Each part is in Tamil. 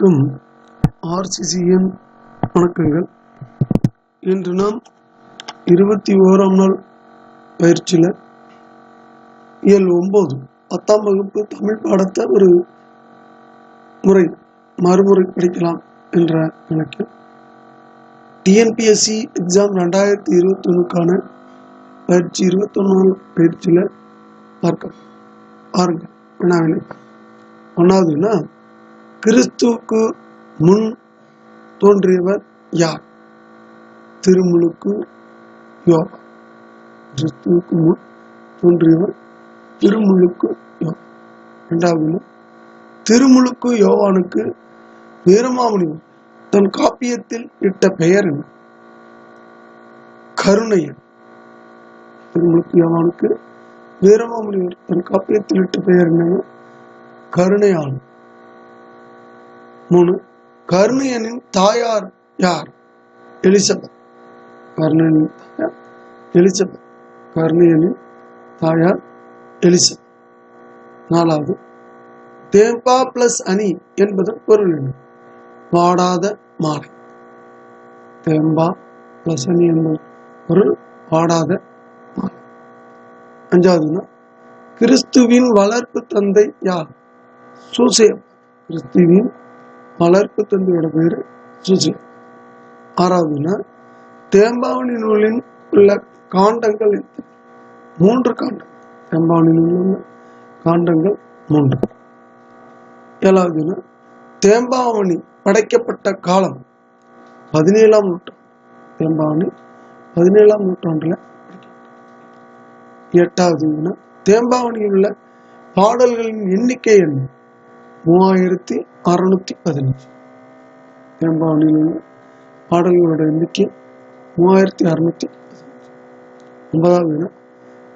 அனைவருக்கும் ஆர்சிசிஎன் வணக்கங்கள். இன்று நாம் இருபத்தி ஓராம் நாள் பயிற்சியில் இயல் ஒம்பது பத்தாம் வகுப்பு தமிழ் பாடத்தை ஒரு முறை மறுமுறை படிக்கலாம் என்ற கணக்கில் டிஎன்பிஎஸ்சி எக்ஸாம் ரெண்டாயிரத்தி இருபத்தொன்னுக்கான பயிற்சி இருபத்தொன்னாம் பயிற்சியில் பார்க்க பாருங்கள் வினாவினை ஒன்றாவதுன்னா கிறிஸ்துவுக்கு முன் தோன்றியவர் யார்? திருமுழுக்கு யோகா கிறிஸ்துவுக்கு முன் தோன்றியவர் திருமுழுக்கு யோகா இரண்டாவது திருமுழுக்கு யோவானுக்கு வீரமாமுனிவர் தன் காப்பியத்தில் இட்ட பெயர் என்ன? கருணையன். திருமுழுக்கு யோவானுக்கு வீரமாமுனிவர் தன் காப்பியத்தில் இட்ட பெயர் என்ன கருணையாளன் கர்ணியனின் தாயார் யார்? எலிசபெத். கர்ணியனின் தாயார். எலிசபெத். கர்ணியனின் தாயார் எலிசபெத். நாலாவது தேம்பா பிளஸ் அணி என்பதன் பொருள் என்ன? வாடாத மாலை. தேம்பா பிளஸ் அணி என்பது பொருள் வாடாத மாலை. அஞ்சாவதுன்னா கிறிஸ்துவின் வளர்ப்பு தந்தை யார்? சூசேப். கிறிஸ்துவின் வளர்ப்பு தந்தையோட பேர் சுஜி ஆறாவதுன்னா தேம்பாவணி நூலின் உள்ள காண்டங்கள் மூன்று காண்டம். தேம்பாவணி நூலில் உள்ள காண்டங்கள் மூன்று. ஏழாவதுன்னா தேம்பாவணி படைக்கப்பட்ட காலம். பதினேழாம் நூற்றாண்டு. தேம்பாவணி பதினேழாம் நூற்றாண்டில் எட்டாவதுன்னா தேம்பாவணியில் உள்ள பாடல்களின் எண்ணிக்கை என்ன? மூவாயிரத்தி அறுநூத்தி பதினஞ்சு. தேம்பாவணியில் உள்ள பாடல்களோட எண்ணிக்கை மூவாயிரத்தி அறுநூத்தி ஒன்பதாவது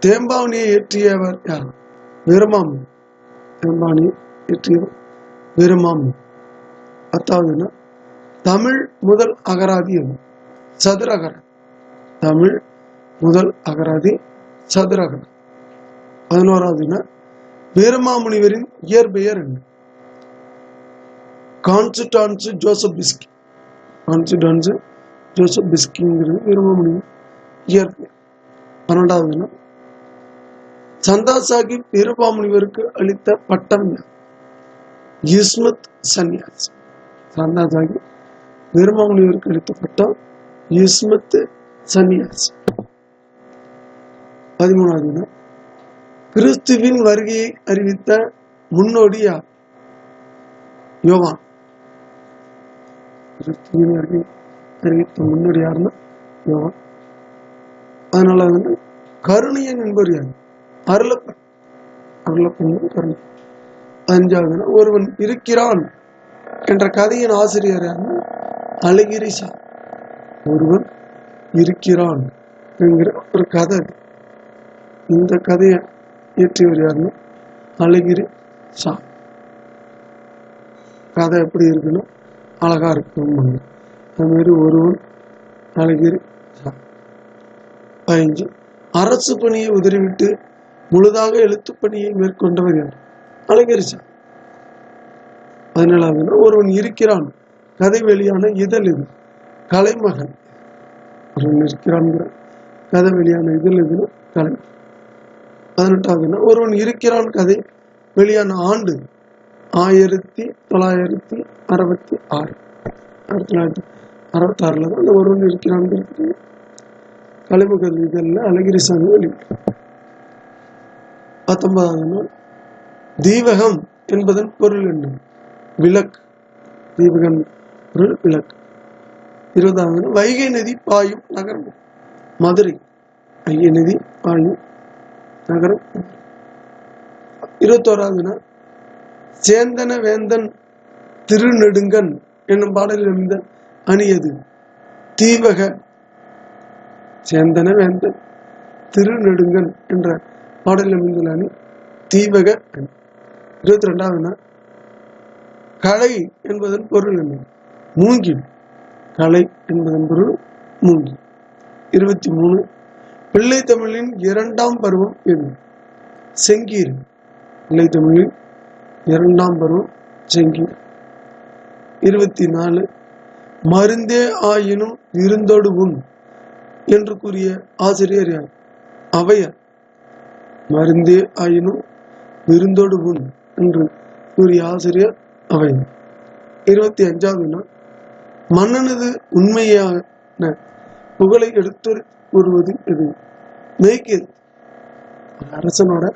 தேம்பாவணியை இயற்றியவர் யார்? வீரமாமி தேம்பாவணியை இயற்றியவர் பத்தாவது பத்தாவதுன்னா தமிழ் முதல் அகராதி எது? சதுரகர. தமிழ் முதல் அகராதி சதுரகர. பதினோராவதுன்னா வீரமாமுனிவரின் இயற்பெயர் என்ன? Constanzo Joseph Beschi. Constanzo Joseph பிஸ்கிங்கிறது வீரமாமுனிவர் இயற்பெயர் பன்னெண்டாவதுன்னா சந்தா சாஹிப் வீரமாமுனிவருக்கு அளித்த பட்டம் யார்? இஸ்மத் சன்னியாஸ் சந்தா சாஹிப் வீரமாமுனிவருக்கு அளித்த பட்டம் இஸ்மத் சன்னியாஸ் பதிமூணாவதுன்னா கிறிஸ்துவின் வருகையை அறிவித்த முன்னோடியா யோவான். கிறிஸ்துவின் வருகையை அறிவித்த யாருன்னா யோவான் அதனால வந்து கருணையன் என்பவர் யார்? அருளப்பன் அருளப்பன் கருணை. அஞ்சாவது ஒருவன் இருக்கிறான் என்ற கதையின் ஆசிரியர் யாருன்னா அழகிரி சா ஒருவன் இருக்கிறான் என்கிற ஒரு கதை. இந்த கதையை இயற்றியவர் யாருன்னா அழகிரி சா கதை எப்படி இருக்குன்னா அழகா இருக்கும். அது மாதிரி ஒருவன் அழகிரி சா பதினஞ்சு. அரசு பணியை உதறிவிட்டு முழுதாக எழுத்து பணியை மேற்கொண்டவர் யார்? அழகிரி சா பதினேழாவது ஒருவன் இருக்கிறான். கதை வெளியான இதழ் இது. கலைமகன். ஒருவன் இருக்கிறான் கதை வெளியான இதழ் இது கலை பதினெட்டாவதுன்னா ஒருவன் இருக்கிறான் கதை வெளியான ஆண்டு ஆயிரத்தி தொள்ளாயிரத்தி அறுபத்தி ஆறு. ஆயிரத்தி தொள்ளாயிரத்தி அறுபத்தி ஆறுல தான் அந்த ஒருவன் இருக்கிறான் இருக்குது. கலைமுக இதழில் அழகிரி சாமி வெளியிட்டார் பத்தொன்பதாவது நாள். தீபகம் என்பதன் பொருள் என்ன? விளக்கு. தீபகம் பொருள் விளக்கு. இருபதாவது வைகை நதி பாயும் நகரம். மதுரை. வைகை நதி பாயும் நகரம். இருபத்தோராவது நாள். சேந்தன வேந்தன் திருநெடுங்கன் என்னும் பாடலில் இருந்த அணி எது தீவக சேந்தன வேந்தன் திருநெடுங்கன் என்ற பாடலில் அமைந்துள்ள அணி தீவக அணி இருபத்தி ரெண்டாவது கலை என்பதன் பொருள் என்ன? மூங்கில். கலை என்பதன் பொருள் மூங்கில். இருபத்தி மூணு பிள்ளை தமிழின் இரண்டாம் பருவம் என்ன? செங்கீர். பிள்ளை தமிழின் இரண்டாம் பருவம் ஜெங்கி இருபத்தி நாலு மருந்தே ஆயினும் விருந்தோடு உண் என்று கூறிய ஆசிரியர் யார்? அவையர். மருந்தே ஆயினும் விருந்தோடு உண் என்று கூறிய ஆசிரியர் அவையார். இருபத்தி அஞ்சாவது நாள் மன்னனது உண்மையான புகழை எடுத்து கூறுவது எது? மெய்கீர்த்தி அரசனோட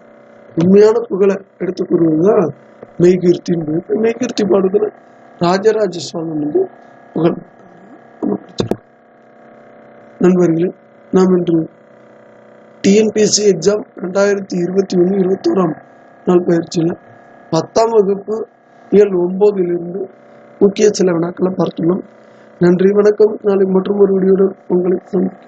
உண்மையான புகழை எடுத்து கூறுவதுதான் மெய்கீர்த்தின்னு மெய்கீர்த்தி பாடுகிற ராஜராஜ சுவாமி வந்து புகழ் நண்பர்களே நாம் இன்று டிஎன்பிஎஸ்சி எக்ஸாம் ரெண்டாயிரத்தி இருபத்தி ஒன்று இருபத்தோராம் நாள் பயிற்சியில் பத்தாம் வகுப்பு இயல் ஒன்பதிலிருந்து முக்கிய சில வினாக்களை பார்த்துள்ளோம். நன்றி வணக்கம். நாளை மற்றும் ஒரு வீடியோடன் உங்களை சந்திக்கிறேன்.